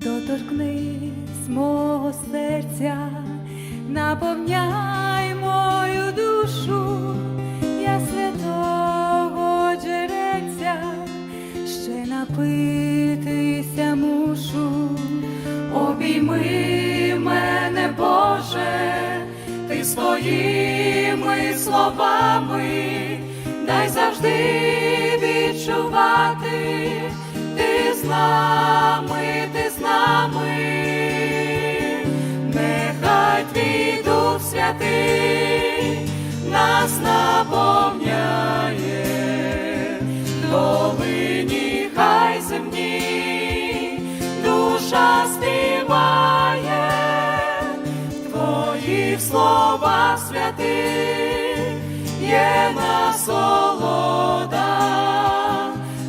доторкнись мого серця, наповняй мою душу, я святого джерельця, ще напитися мушу, обійми мене, Боже, ти своїми словами, дай завжди відчувати, земні, душа співає, твоїх слова святих є насолода,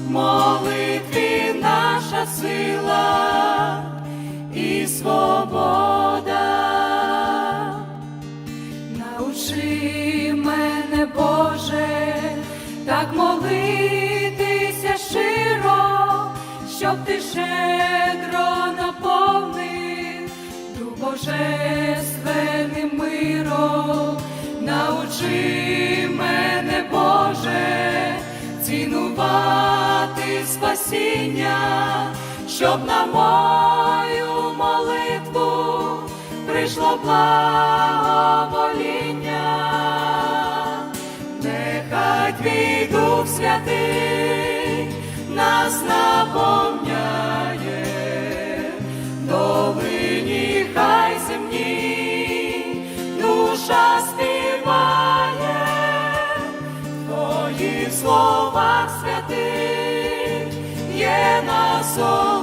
молитві наша сила і свобода. Научи мене, Боже, так щиро, щоб ти щедро наповнив божественним миром. Научи мене, Боже, цінувати спасіння, щоб на мою молитву прийшло благовоління, нас наповняє, долині хай земні, душа співає, твої слова святих є насолода,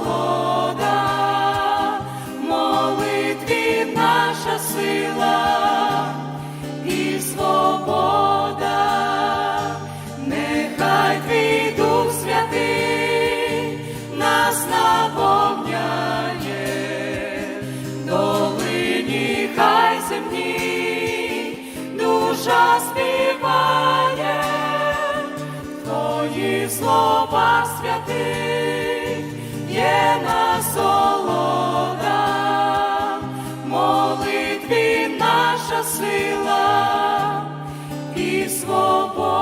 душа співає, твої слова святих є на насолода, молитві наша сила і свобода.